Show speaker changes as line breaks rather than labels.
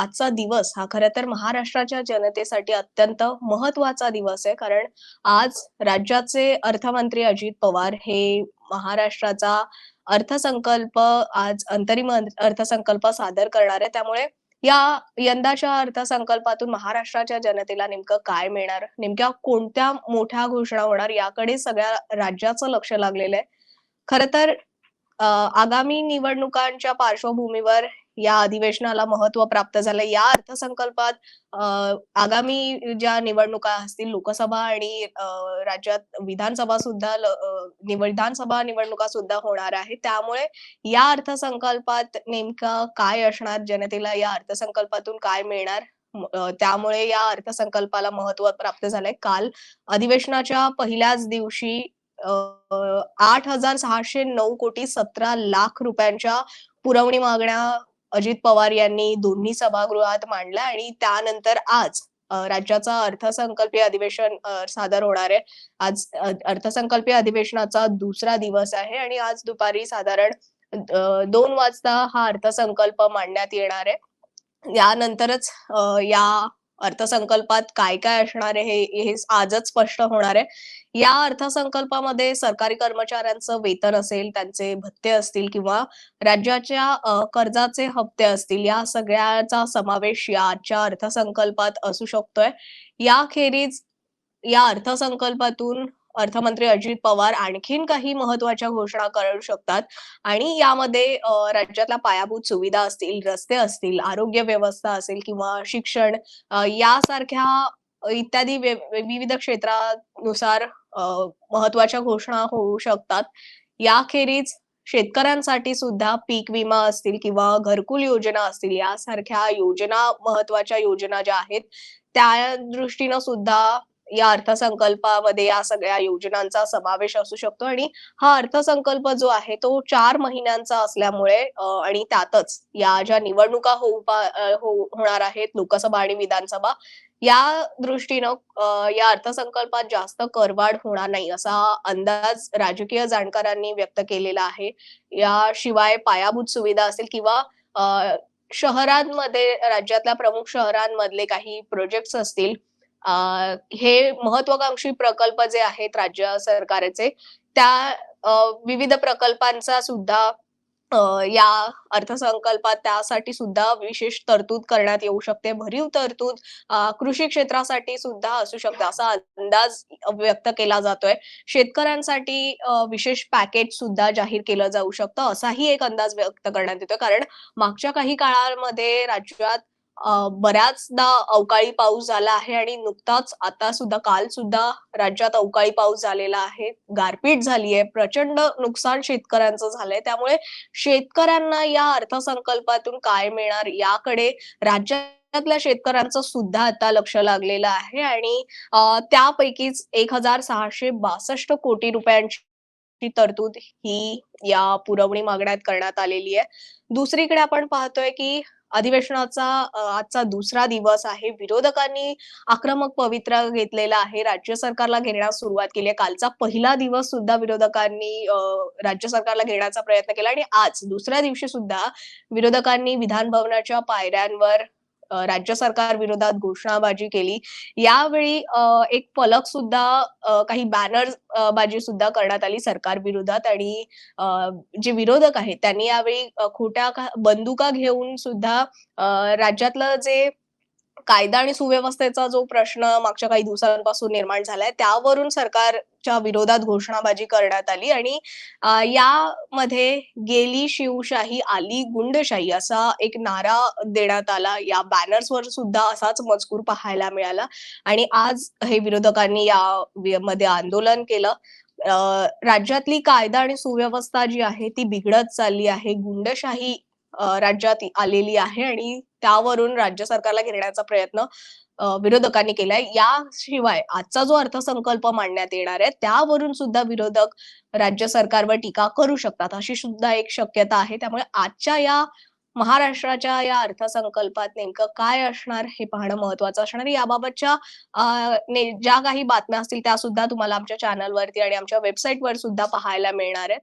आजचा दिवस हा खरं तर महाराष्ट्राच्या जनतेसाठी अत्यंत महत्त्वाचा दिवस आहे. कारण आज राज्याचे अर्थमंत्री अजित पवार हे महाराष्ट्राचा अर्थसंकल्प आज अंतरिम अर्थसंकल्प सादर करणार आहे त्यामुळे या यंदाच्या अर्थसंकल्पातून महाराष्ट्राच्या जनतेला नेमकं काय मिळणार? नेमक्या कोणत्या मोठ्या घोषणा होणार? याकडे सगळ्या राज्याचं लक्ष लागलेलं आहे. खर तर आगामी निवडणुकांच्या पार्श्वभूमीवर या अधिवेशनाला महत्त्व प्राप्त झालं. या अर्थसंकल्पात आगामी ज्या निवडणुका असतील लोकसभा आणि राज्यात विधानसभा सुद्धा विधानसभा निवडणुका सुद्धा होणार आहे त्यामुळे या अर्थसंकल्पात नेमका काय असणार? जनतेला या अर्थसंकल्पातून काय मिळणार? त्यामुळे या अर्थसंकल्पाला महत्त्व प्राप्त झालंय. काल अधिवेशनाच्या पहिल्याच दिवशी आठ हजार सहाशे नऊ कोटी सतरा लाख रुपयांच्या पुरवणी मागण्या अजित पवार यांनी दोन्ही सभागृहात मांडला आणि त्यानंतर आज राज्याचा अर्थसंकल्पीय अधिवेशन सादर होणार आहे. आज अर्थसंकल्पीय अधिवेशनाचा दुसरा दिवस आहे आणि आज दुपारी साधारण दोन वाजता हा अर्थसंकल्प मांडण्यात येणार आहे. यानंतरच या अर्थसंकल्पात काय काय असणार आहे हे आजच स्पष्ट होणार आहे. या अर्थसंकल्पामध्ये सरकारी कर्मचाऱ्यांचं वेतन असेल त्यांचे भत्ते असतील किंवा राज्याच्या कर्जाचे हप्ते असतील या सगळ्याचा समावेश या आजच्या अर्थसंकल्पात असू शकतोय. याखेरीज या अर्थसंकल्पातून अर्थमंत्री अजित पवार आणखीन काही महत्त्वाच्या घोषणा करू शकतात. आणि यामध्ये राज्यातला राज्यातल्या पायाभूत सुविधा असतील रस्ते असतील आरोग्य व्यवस्था असेल किंवा शिक्षण यासारख्या इत्यादी विविध क्षेत्रानुसार महत्त्वाच्या घोषणा होऊ शकतात. याखेरीज शेतकऱ्यांसाठी सुद्धा पीक विमा असतील किंवा घरकुल योजना असतील यासारख्या योजना महत्त्वाच्या योजना ज्या आहेत त्या दृष्टीनं सुद्धा या अर्थसंकल्पामध्ये या सगळ्या योजनांचा समावेश असू शकतो आणि हा अर्थसंकल्प जो आहे तो चार महिन्यांचा असल्यामुळे आणि त्यातच या ज्या निवडणुका होऊ हो- होणार आहेत लोकसभा आणि विधानसभा या दृष्टीनं या अर्थसंकल्पात जास्त करवाढ होणार नाही असा अंदाज राजकीय जाणकारांनी व्यक्त केलेला आहे. याशिवाय पायाभूत सुविधा असेल किंवा शहरांमध्ये राज्यातल्या प्रमुख शहरांमधले काही प्रोजेक्ट्स असतील हे महत्वाकांक्षी प्रकल्प जे आहेत राज्य सरकारचे त्या विविध प्रकल्पांचा सुद्धा या अर्थसंकल्पात त्यासाठी सुद्धा विशेष तरतूद करण्यात येऊ शकते. भरीव तरतूद कृषी क्षेत्रासाठी सुद्धा असू शकते असा अंदाज व्यक्त केला जातोय. शेतकऱ्यांसाठी विशेष पॅकेज सुद्धा जाहीर केलं जाऊ शकतं असाही एक अंदाज व्यक्त करण्यात येतोय. कारण मागच्या काही काळामध्ये राज्यात बऱ्याचदा अवकाळी पाऊस झाला आहे आणि नुकताच आता सुद्धा काल सुद्धा राज्यात अवकाळी पाऊस झालेला आहे. गारपीट झाली आहे. प्रचंड नुकसान शेतकऱ्यांचं झालंय. त्यामुळे शेतकऱ्यांना या अर्थसंकल्पातून काय मिळणार याकडे राज्यातल्या शेतकऱ्यांचं सुद्धा आता लक्ष लागलेलं आहे. आणि त्यापैकीच एक हजार सहाशे बासष्ट कोटी रुपयांची तरतूद ही या पुरवणी मागण्यात करण्यात आलेली आहे. दुसरीकडे आपण पाहतोय की अधिवेशनाचा आजचा दुसरा दिवस आहे. विरोधकांनी आक्रमक पवित्रा घेतलेला आहे. राज्य सरकारला घेण्यास सुरुवात केली आहे. कालचा पहिला दिवस सुद्धा विरोधकांनी राज्य सरकारला घेण्याचा प्रयत्न केला. आणि आज दुसऱ्या दिवशी सुद्धा विरोधकांनी विधान भवनाच्या पायऱ्यांवर राज्य सरकार विरोधात घोषणाबाजी केली. यावेळी अ, एक फलक सुद्धा काही बॅनर बाजी सुद्धा करण्यात आली सरकार विरोधात आणि अ, जे विरोधक आहेत त्यांनी यावेळी खोट्या बंदुका घेऊन सुद्धा अ, राज्यातलं जे कायदा आणि सुव्यवस्थेचा जो प्रश्न मागच्या काही दिवसांपासून निर्माण झालाय त्यावरून सरकारच्या विरोधात घोषणाबाजी करण्यात आली आणि यामध्ये गेली शिवशाही आली गुंडशाही असा एक नारा देण्यात आला. या बॅनर्सवर सुद्धा असाच मजकूर पाहायला मिळाला आणि आज हे विरोधकांनी या मध्ये आंदोलन केलं. अ, राज्यातली कायदा आणि सुव्यवस्था जी आहे ती बिघडत चालली आहे. गुंडशाही राज्यात आलेली आहे आणि त्यावरून राज्य सरकारला घेण्याचा प्रयत्न विरोधकांनी केलाय. याशिवाय आजचा जो अर्थसंकल्प मांडण्यात येणार आहे त्यावरून सुद्धा विरोधक राज्य सरकारवर टीका करू शकतात अशी सुद्धा एक शक्यता आहे. त्यामुळे आजच्या या महाराष्ट्राच्या या अर्थसंकल्पात नेमकं काय असणार हे पाहणं महत्वाचं असणार याबाबतच्या ज्या काही बातम्या असतील त्या सुद्धा तुम्हाला आमच्या चॅनलवरती आणि आमच्या वेबसाईटवर सुद्धा पाहायला मिळणार आहेत.